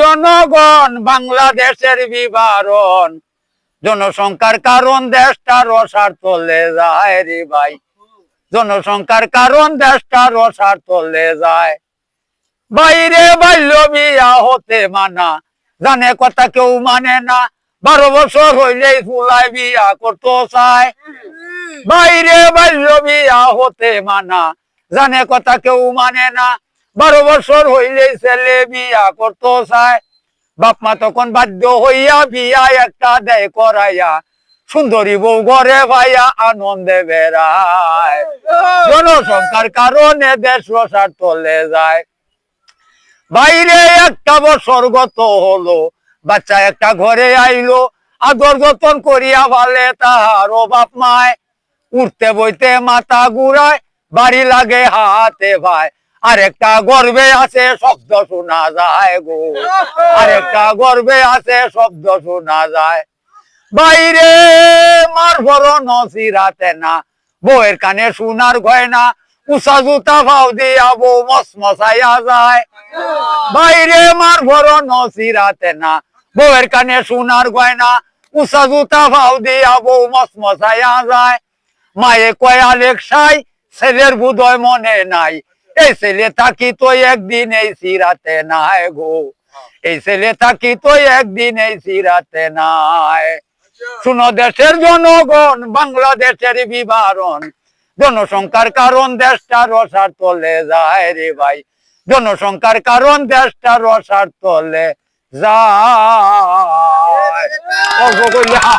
জনগণ, বাংলাদেশের বিবরণ। জনসংখ্যার কারণ দেশটা রসার তলে যায় রে ভাই। জনসংখ্যার কারণ দেশটা রসার তলে যায়। বাইরে বাল্য বিয়া হতে মানা, জানে কথা কেউ মানে না। বারো বছর হইলেই ফুলাই বিয়া করতে চায়। বাইরে বাল্য বিয়া হতে মানা, জানে কথা কেউ মানে না। বারো বছর হইলেই ছেলে বিয়া করতে চায় বাপ মা তখন বাধ্য হইয়া বিয়া একটা দেয় করাইয়া। সুন্দরী বউ ঘরে ভাইয়া আনন্দে বেড়ায়। জনসংখ্যার কারণে দেশ রসার তলে যায়। বাইরে একটা বছর গত হলো, বাচ্চা একটা ঘরে আইলো। আদর যতন করিয়া ভালে তাহার বাপ মায়। উঠতে বইতে মাথা ঘুরায়, বাড়ি লাগে হাতে ভাই আরেকটা গর্বে আছে শব্দ শোনা যায় গো। আরেকটা গর্বে আছে শব্দ শোনা যায়। বাইরে মার বড় নসিরাতে না বউয়ের কানে সোনার গয়না উষা জুতা ভাও দিয়া বউ মস মশাইয়া যায়। বাইরে মার বড় নসিরাতে না বউয়ের কানে সোনার গয়না উষা জুতা ভাও দিয়া বউ মস মশাইয়া যায়। মায়ে কয় আলেকসাই ছেলের বুধয় মনে নাই এই ছেলে থাকি তো একদিন এই সিরাতে নাই গো এই ছেলে থাকি তো একদিন এই সিরাতে নাই শুনো দেশের জনগণ বাংলাদেশের বিবরণ জনসংখ্যার কারণ দেশটা রসার তলে যায় রে ভাই জনসংখ্যার কারণ দেশটা রসার তলে যায় হা